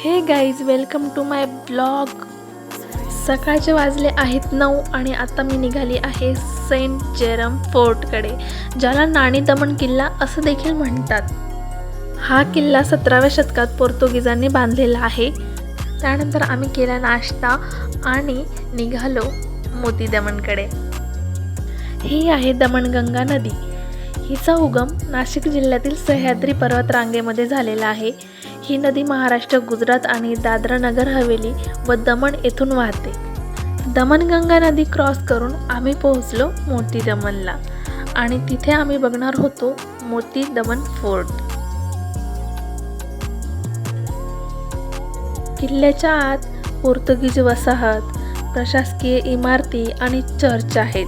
Hey guys welcome to my blog सकाळचे वाजले आहेत नऊ आणि आता मी निघाली आहे सेंट जेरम फोर्टकडे ज्याला नाणी दमण किल्ला असं देखील म्हणतात. हा किल्ला सतराव्या शतकात पोर्तुगीजांनी बांधलेला आहे. त्यानंतर आम्ही केला नाश्ता आणि निघालो मोती दमणकडे ही आहे दमणगंगा नदी. हिचा उगम नाशिक जिल्ह्यातील सह्याद्री पर्वत रांगेमध्ये झालेला आहे. ही नदी महाराष्ट्र गुजरात आणि दादरा नगर हवेली व दमण येथून वाहते. दमणगंगा नदी क्रॉस करून आम्ही पोहोचलो मोती दमनला आणि तिथे आम्ही बघणार होतो मोती दमन फोर्ट. किल्ल्याच्या आत पोर्तुगीज वसाहत प्रशासकीय इमारती आणि चर्च आहेत.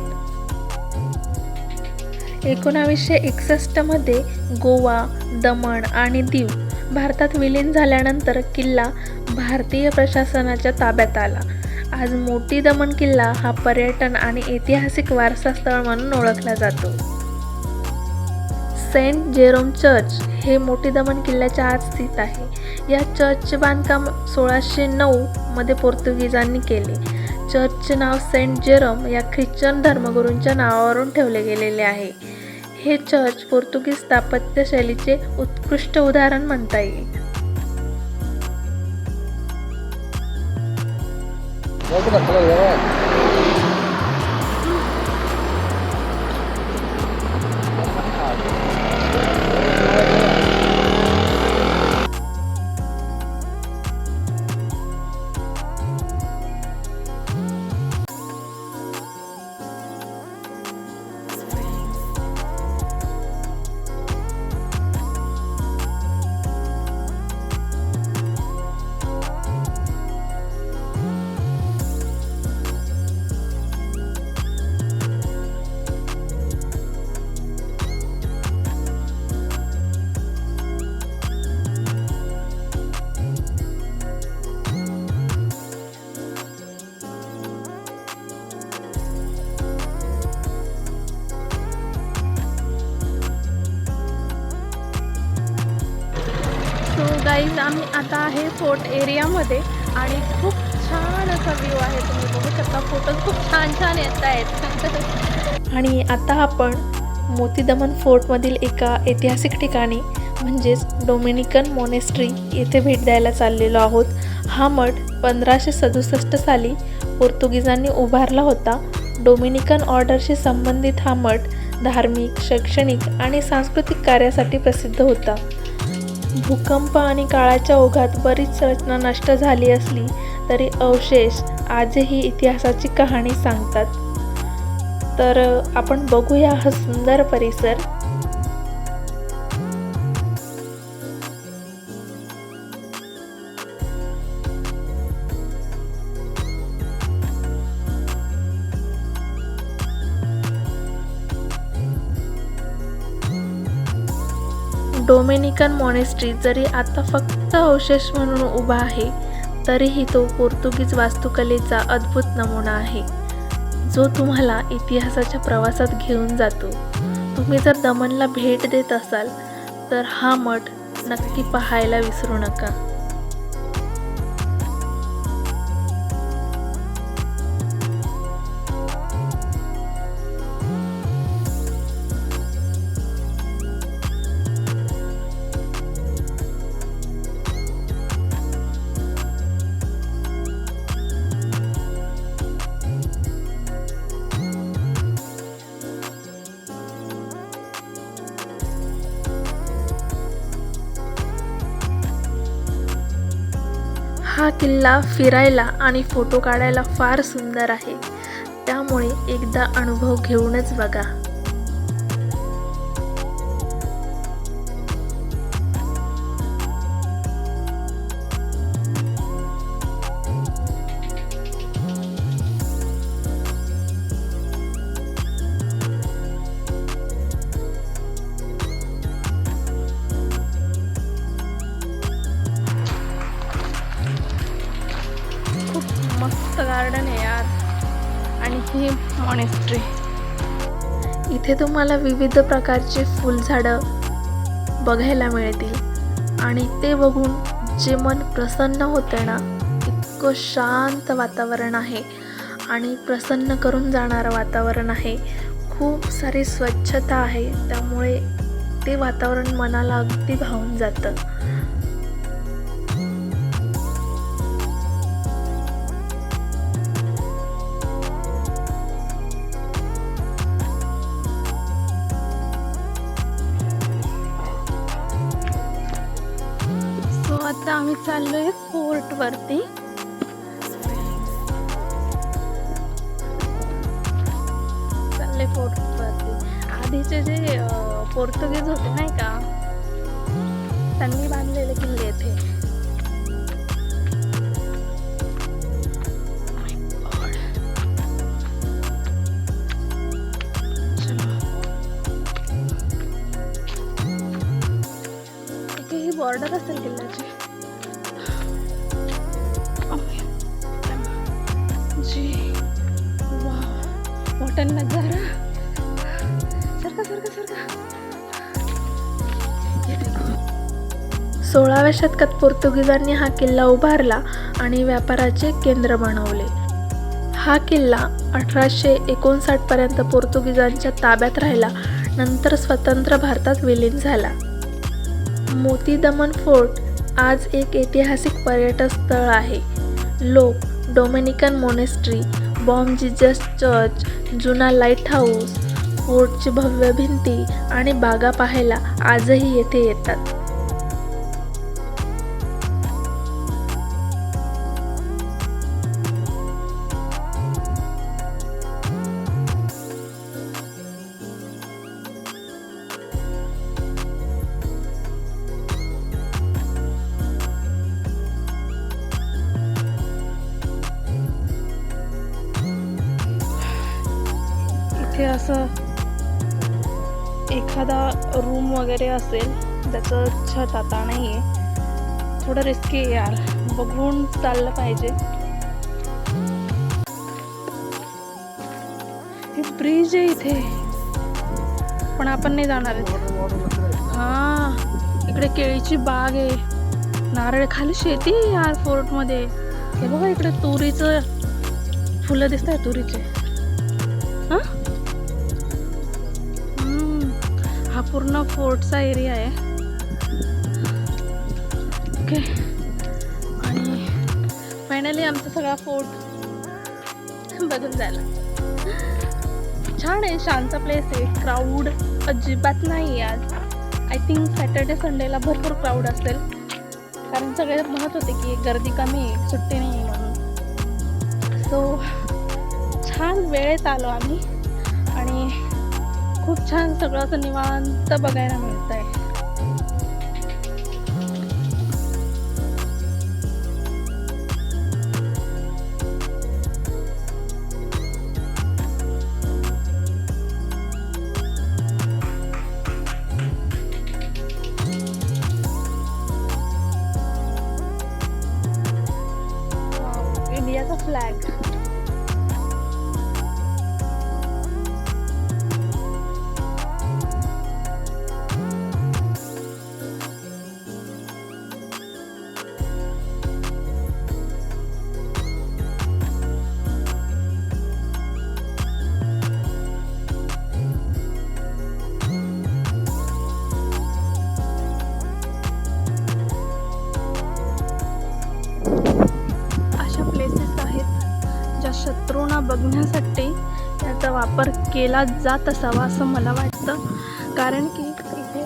एकोणावीसशे एकसष्टमध्ये गोवा दमण आणि दीव भारतात विलीन झाल्यानंतर किल्ला भारतीय प्रशासनाच्या ताब्यात आला. आज मोठी दमण किल्ला हा पर्यटन आणि ऐतिहासिक वारसा स्थळ म्हणून ओळखला जातो. सेंट जेरोम चर्च हे मोठी दमण किल्ल्याच्या आत स्थित आहे. या चर्चचे बांधकाम सोळाशे नऊमध्ये पोर्तुगीजांनी केले. चर्चचे नाव सेंट जेरम या ख्रिश्चन धर्मगुरूंच्या नावावरून ठेवले गेलेले आहे. हे चर्च पोर्तुगीज स्थापत्य शैलीचे उत्कृष्ट उदाहरण म्हणता येईल. गाईज आम्ही आता आहे फोर्ट एरियामध्ये आणि खूप छान असा व्ह्यू आहे. तुम्ही बघू शकता फोटो खूप छान छान येत आहेत. आणि आता आपण मोतीदमन फोर्टमधील एका ऐतिहासिक ठिकाणी म्हणजेच डोमिनिकन मोनेस्ट्री येथे भेट द्यायला चाललेलो आहोत. हा मठ पंधराशे सदुसष्ट साली पोर्तुगीजांनी उभारला होता. डोमिनिकन ऑर्डरशी संबंधित हा मठ धार्मिक शैक्षणिक आणि सांस्कृतिक कार्यासाठी प्रसिद्ध होता. भूकंप आणि काळाच्या ओघात बरीच रचना नष्ट झाली असली तरी अवशेष आजही इतिहासाची कहाणी सांगतात. तर आपण बघूया हा सुंदर परिसर. डोमेनिकन मॉनेस्ट्री जरी आता फक्त अवशेष म्हणून उभा आहे तरीही तो पोर्तुगीज वास्तुकलेचा अद्भुत नमुना आहे जो तुम्हाला इतिहासाच्या प्रवासात घेऊन जातो. तुम्ही जर दमनला भेट देत असाल तर हा मठ नक्की पाहायला विसरू नका. हा किल्ला फिरायला आणि फोटो काढायला फार सुंदर आहे. त्यामुळे एकदा अनुभव घेऊनच बघा. गार्डन आहे यार. आणि ही मॉनेस्ट्री इथे तुम्हाला विविध प्रकारचे फुलझाडं बघायला मिळतील. आणि ते बघून जे मन प्रसन्न होते ना इतकं शांत वातावरण आहे. आणि प्रसन्न करून जाणारं वातावरण आहे. खूप सारी स्वच्छता आहे. त्यामुळे ते वातावरण मनाला अगदी भावून जातं. चाललोय फोर्ट वरती चालले फोर्ट वरती आधीचे जे पोर्तुगीज होते नाही का त्यांनी बांधलेले किल्ले येथे बॉर्डर असेल किल्ल्याची. वॉटर नजारा सरका सरका सरका सोळाव्या शतकात पोर्तुगीजांनी हा किल्ला उभारला आणि व्यापाराचे केंद्र बनवले. हा किल्ला अठराशे एकोणसाठपर्यंत पोर्तुगीजांच्या ताब्यात राहिला नंतर स्वतंत्र भारतात विलीन झाला. मोती दमन फोर्ट आज एक ऐतिहासिक पर्यटन स्थळ आहे. लोक Dominican monastery Bom Jesus church जुना लाइट हाऊस फोर्टची भव्य भिंती आणि बागा पाहायला आजही येथे येतात. इथे असं एखादा रूम वगैरे असेल त्याचं छत आता नाही आहे थोडं रिस्की आहे यार. बघून चाललं पाहिजे. हे ब्रिज आहे इथे. पण आपण नाही जाणार आहे हा इकडे केळीची बाग आहे. नारळ खाली शेती आहे यार फोर्टमध्ये. हे बघा इकडे तुरीचं फुलं दिसत आहे तुरीचे. हा? हा पूर्ण फोर्टचा एरिया आहे. ओके. आणि फायनली आमचा सगळा फोर्ट बघून जायला छान आहे शांत प्लेस आहे क्राऊड अजिबात नाही आहे आज. आय थिंक सॅटर्डे संडेला भरपूर क्राऊड असेल. कारण सगळे म्हणत होते की गर्दी कमी आहे सुट्टी नाही आहे म्हणून. सो छान वेळेत आलो आम्ही. आणि खूप छान सगळं असं निवांत बघायला मिळत आहे इंडियाचा फ्लॅग बघण्यासाठी याचा वापर केला जात असावा असं मला वाटतं. कारण की इथे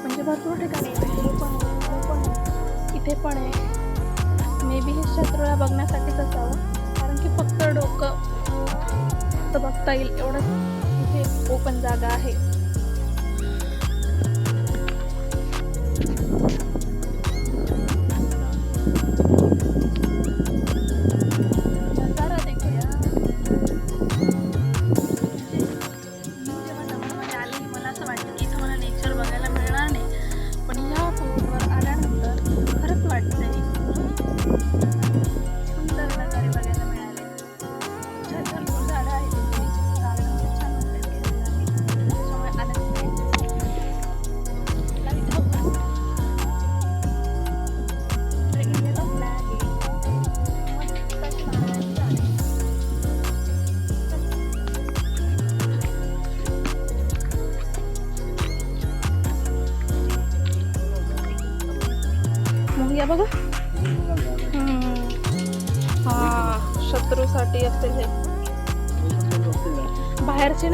म्हणजे भरपूर ठिकाणी आहे. हे पण इथे पण आहे. मे बी हे शत्रूला बघण्यासाठीच असावं. कारण की फक्त डोकं तर बघता येईल. एवढंच इथे ओपन जागा आहे.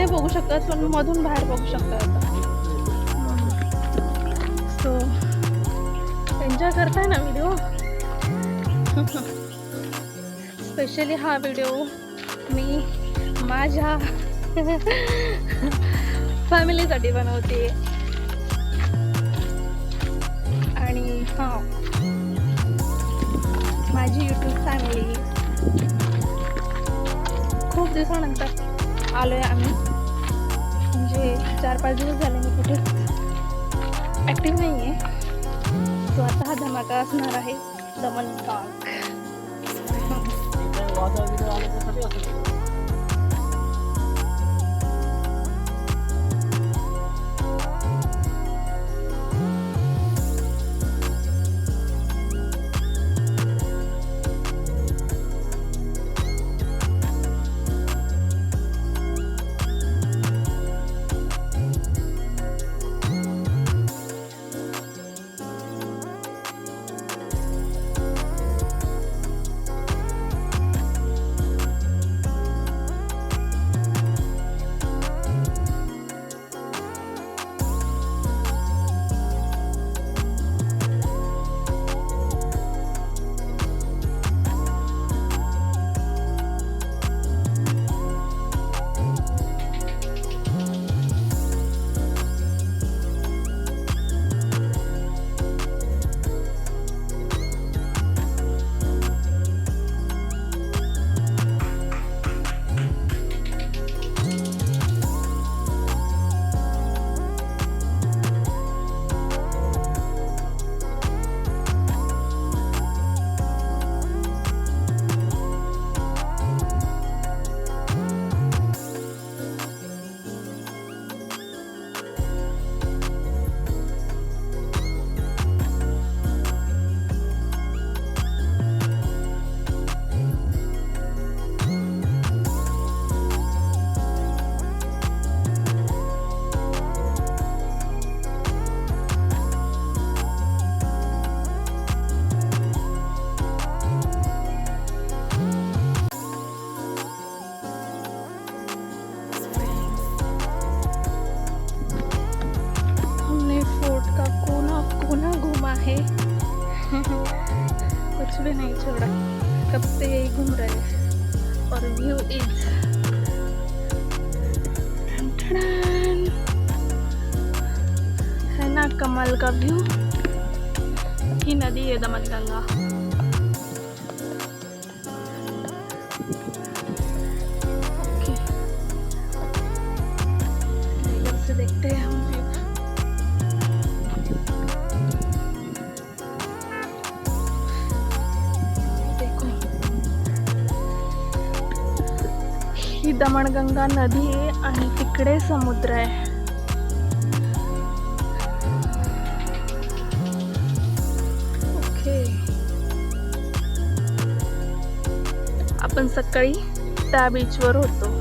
नाही बघू शकत पण मधून बाहेर बघू शकता सो एन्जॉय करताय ना व्हिडिओ स्पेशली हा व्हिडिओ मी माझ्या फॅमिलीसाठी बनवते. आणि हा माझी यूट्यूब फॅमिली खूप दिवसानंतर आलो आहे आम्ही. म्हणजे चार पाच दिवस झाले मी कुठे ॲक्टिव्ह नाही आहे तो आता हा धमाका असणार आहे. दमन पार्क कमल का ही नदी आहे दमनगंगा. देखते हैं हम देखो. ही दमणगंगा नदी आहे आणि तिकडे समुद्र आहे. आपण सकाळी त्या बीचवर होतो.